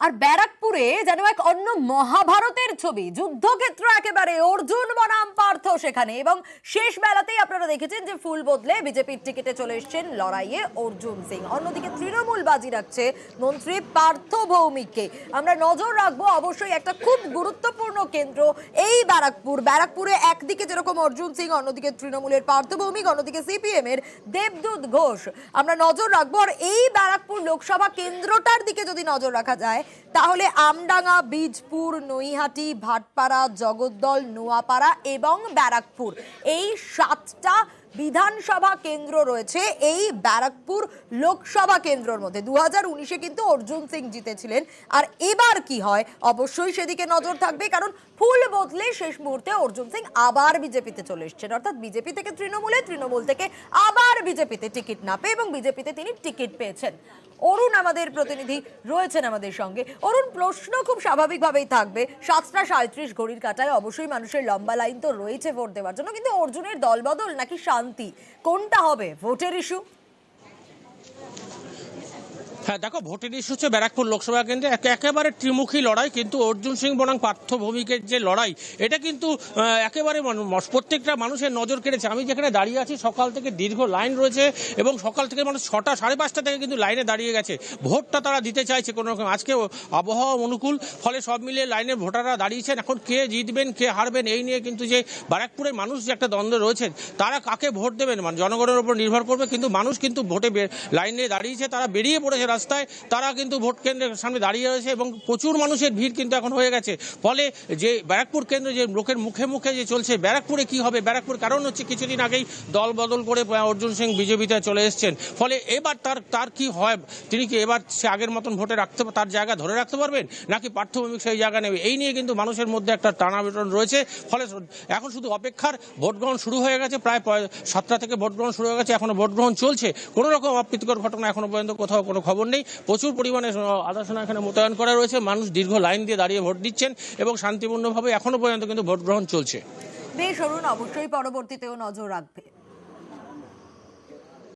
আর ব্যারাকপুরে যেন এক অন্য মহাভারতের ছবি। যুদ্ধক্ষেত্র একেবারে অর্জুন বনাম পার্থ সেখানে। এবং শেষ বেলাতেই আপনারা দেখেছেন যে ফুল বদলে বিজেপির টিকিটে চলে এসেছেন লড়াইয়ে অর্জুন সিং। অন্যদিকে তৃণমূল বাজি রাখছে মন্ত্রী পার্থ ভৌমিককে। আমরা নজর রাখব অবশ্যই একটা খুব গুরুত্বপূর্ণ কেন্দ্র, এই ব্যারাকপুর। ব্যারাকপুরে একদিকে যেরকম অর্জুন সিং, অন্যদিকে তৃণমূলের পার্থ ভৌমিক, অন্যদিকে সিপিএম এর দেবদূত ঘোষ। আমরা নজর রাখব আর এই ব্যারাকপুর লোকসভা কেন্দ্রটার দিকে যদি নজর রাখা যায় তাহলে আমডাঙ্গা বীজপুর নৈহাটি ভাটপাড়া জগদ্দল নোয়াপাড়া এবং ব্যারাকপুর এই সাতটা বিধানসভা কেন্দ্র রয়েছে এই ব্যারাকপুর লোকসভা কেন্দ্রর মধ্যে। দু হাজার উনিশে কিন্তু অর্জুন সিং জিতেছিলেন। আর এবার কি হয়? অবশ্যই সেদিকে নজর থাকবে, কারণ ফুল বদলে শেষ মুহূর্তে অর্জুন সিং আবার বিজেপিতে চলে এসেছেন। অর্থাৎ বিজেপি থেকে তৃণমূলে, তৃণমূল থেকে আবার বিজেপিতে টিকিট না পেয়ে এবং বিজেপিতে তিনি টিকিট পেয়েছেন। অরুণ আমাদের প্রতিনিধি রয়েছেন আমাদের সঙ্গে। অরুণ, প্রশ্ন খুব স্বাভাবিকভাবেই থাকবে। সাতটা সাঁত্রিশ ঘড়ির কাটায় অবশ্যই মানুষের লম্বা লাইন তো রয়েছে ভোট দেওয়ার জন্য, কিন্তু অর্জুনের দলবদল নাকি শান্তি। কোনটা হবে? ভোটের ইস্যু দেখো, ভোটের ইস্যু হচ্ছে ব্যারাকপুর লোকসভা কেন্দ্রে। একে- একেবারে ত্রিমুখী লড়াই, কিন্তু অর্জুন সিং বনাম পার্থ ভৌমিকের যে লড়াই, এটা কিন্তু একেবারে প্রত্যেকটা মানুষের নজর কেড়েছে। আমি যেখানে দাঁড়িয়ে আছি, সকাল থেকে দীর্ঘ লাইন রয়েছে এবং সকাল থেকে মানুষ ছটা সাড়ে পাঁচটা থেকে কিন্তু লাইনে দাঁড়িয়ে গেছে। ভোটটা তারা দিতে চাইছে কোনো রকম। আজকে আবহাওয়া অনুকূল, ফলে সব মিলিয়ে লাইনে ভোটাররা দাঁড়িয়েছেন। এখন কে জিতবেন, কে হারবেন, এই নিয়ে কিন্তু যে ব্যারাকপুরের মানুষ যে একটা দ্বন্দ্ব রয়েছেন, তারা কাকে ভোট দেবেন? মানে জনগণের উপর নির্ভর করবে, কিন্তু মানুষ কিন্তু ভোটে লাইনে দাঁড়িয়েছে, তারা বেরিয়ে পড়েছে রাস্তায় তারা কিন্তু ভোট কেন্দ্রের সামনে দাঁড়িয়ে রয়েছে এবং প্রচুর মানুষের ভিড় কিন্তু এখন হয়ে গেছে। ফলে যে ব্যারাকপুর কেন্দ্র যে লোকের মুখে মুখে যে চলছে, ব্যারাকপুরে কি হবে? ব্যারাকপুর কারণ হচ্ছে কিছুদিন আগেই দল বদল করে অর্জুন সিং বিজেপিতে চলে এসেছেন। ফলে এবার তার তার কি হয়? তিনি কি এবার সে আগের মতন ভোটে রাখতে, তার জায়গা ধরে রাখতে পারবেন? নাকি পার্থভূমিক সেই জায়গা নেবে? এই নিয়ে কিন্তু মানুষের মধ্যে একটা টানা টানাবিটন রয়েছে। ফলে এখন শুধু অপেক্ষার ভোট গ্রহণ শুরু হয়ে গেছে, প্রায় সাতটা থেকে ভোট গ্রহণ শুরু হয়ে গেছে, এখনও ভোট গ্রহণ চলছে। কোনো রকম অপ্রীতিকর ঘটনা এখনও পর্যন্ত কোথাও কোনো খবর নেই। প্রচুর পরিমাণে আদাসনা সোনা এখানে মোতায়েন করা রয়েছে। মানুষ দীর্ঘ লাইন দিয়ে দাঁড়িয়ে ভোট দিচ্ছেন এবং শান্তিপূর্ণভাবে এখনও পর্যন্ত কিন্তু ভোট গ্রহণ চলছে। বেশ, অরুণ, অবশ্যই পরবর্তীতেও নজর রাখবে।